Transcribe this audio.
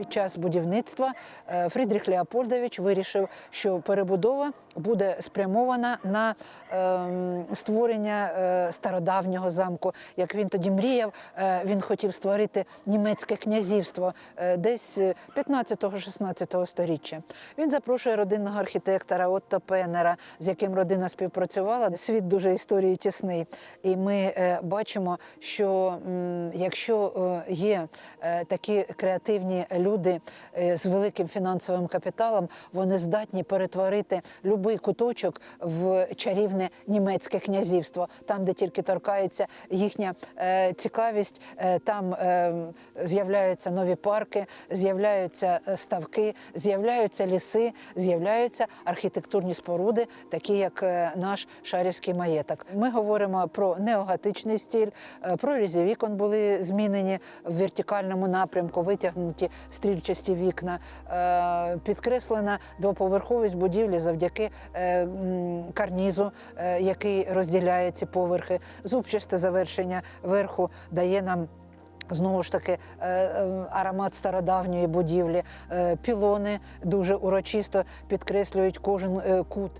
Під час будівництва е, Фрідріх Леопольдович вирішив, що перебудова буде спрямована на ем, створення е, стародавнього замку. Як він тоді мріяв, е, він хотів створити німецьке князівство е, десь 15-16 сторіччя. Він запрошує родинного архітектора Отто Пеннера, з яким родина співпрацювала. Світ дуже історії тісний. І ми е, бачимо, що м, якщо е, є е, такі креативні люди е, з великим фінансовим капіталом, вони здатні перетворити будь-який куточок в чарівне німецьке князівство, там, де тільки торкається їхня е, цікавість, е, там е, з'являються нові парки, з'являються е, ставки, з'являються ліси, з'являються архітектурні споруди, такі як е, наш шарівський маєток. Ми говоримо про неоготичний стиль, е, прорізі вікон були змінені в вертикальному напрямку, витягнуті стрільчасті вікна, е, підкреслена двоповерховість будівлі завдяки е, карнізу, е, який розділяє ці поверхи. Зубчасте завершення верху дає нам. Знову ж таки, е, аромат стародавньої будівлі, пілони дуже урочисто підкреслюють кожен кут.